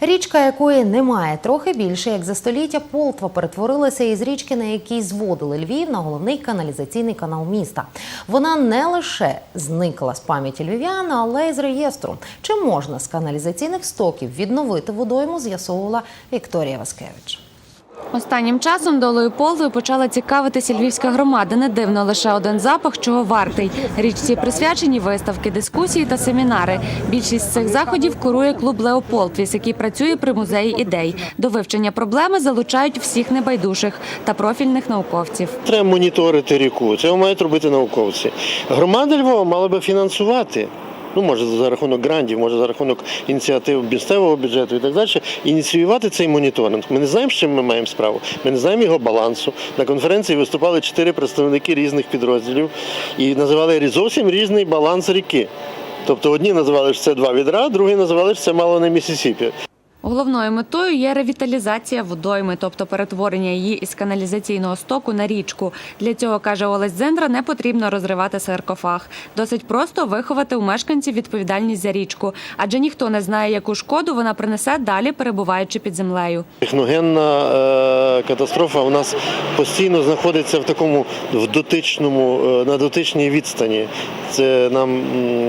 Річка, якої немає трохи більше, як за століття, Полтва перетворилася із річки, на якій зводили Львів, на головний каналізаційний канал міста. Вона не лише зникла з пам'яті львів'ян, але й з реєстру. Чи можна з каналізаційних стоків відновити водойму, з'ясовувала Вікторія Васкевич. Останнім часом долою Полтви почала цікавитися львівська громада. Не дивно лише один запах, чого вартий. Річці присвячені виставки, дискусії та семінари. Більшість цих заходів курує клуб Леополтвіс, який працює при музеї ідей. До вивчення проблеми залучають всіх небайдужих та профільних науковців. Треба моніторити ріку. Це мають робити науковці. Громада Львова мала би фінансувати. Ну, може, за рахунок грантів, може за рахунок ініціатив місцевого бюджету і так далі, ініціювати цей моніторинг. Ми не знаємо, з чим ми маємо справу. Ми не знаємо його балансу. На конференції виступали чотири представники різних підрозділів і називали зовсім різний баланс ріки. Тобто одні називали, що це два відра, другі називали, що це мало не Місісіпі. Головною метою є ревіталізація водойми, тобто перетворення її із каналізаційного стоку на річку. Для цього, каже Олесь Дзендра, не потрібно розривати саркофаг. Досить просто виховати у мешканців відповідальність за річку, адже ніхто не знає, яку шкоду вона принесе далі, перебуваючи під землею. Техногенна е, катастрофа у нас постійно знаходиться в такому в дотичному, е, на дотичній відстані. Це нам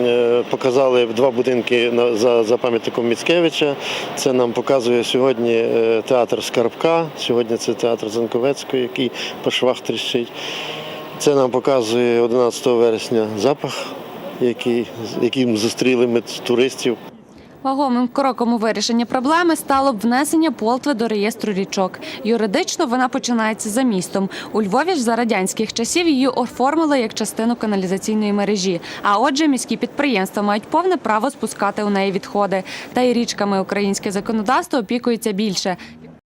е, показали два будинки за, за пам'ятником Міцкевича. Це нам показує сьогодні е, театр Скарбка. Сьогодні це театр Занковецького, який по швах тріщить. Це нам показує 11 вересня запах, який, яким зустріли ми туристів. Вагомим кроком у вирішенні проблеми стало б внесення Полтви до реєстру річок. Юридично вона починається за містом. У Львові ж за радянських часів її оформили як частину каналізаційної мережі. А отже, міські підприємства мають повне право спускати у неї відходи. Та й річками українське законодавство опікується більше.